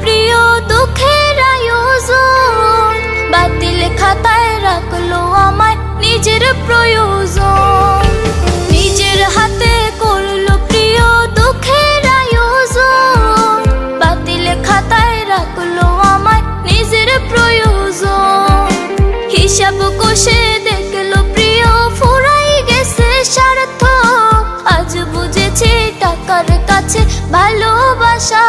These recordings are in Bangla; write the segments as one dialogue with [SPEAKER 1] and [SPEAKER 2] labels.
[SPEAKER 1] প্রিয় দুঃখের আয়োজন। বাতিল খাতায় রাখল আমার নিজের প্রয়োজন। নিজের হাতে করল প্রিয় দুঃখের আয়োজন। খাতায় রাখল আমায় নিজের প্রয়োজন। হিসাব দেখল প্রিয় ফুরাই গেছে স্বার্থ। আজ বুঝেছে টাকার কাছে ভালোবাসা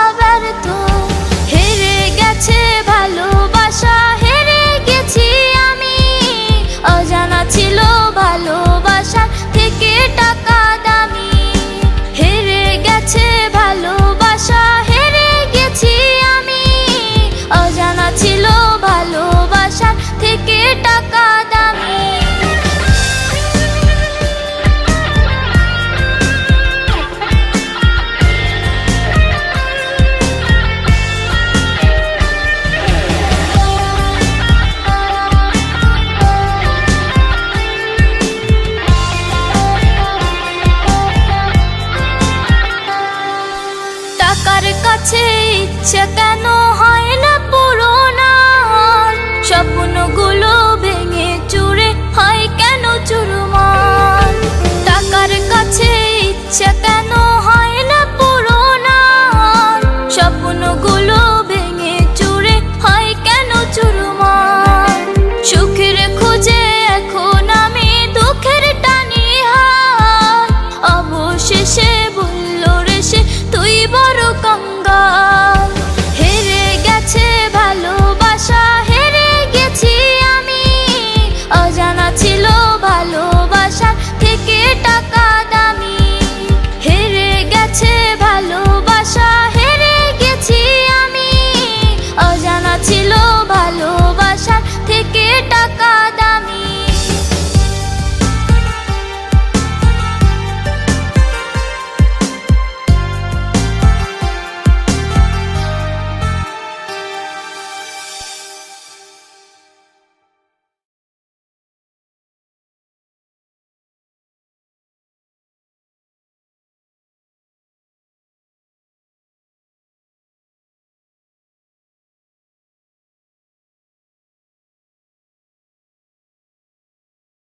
[SPEAKER 1] কাছে ইচ্ছে কেন হয়?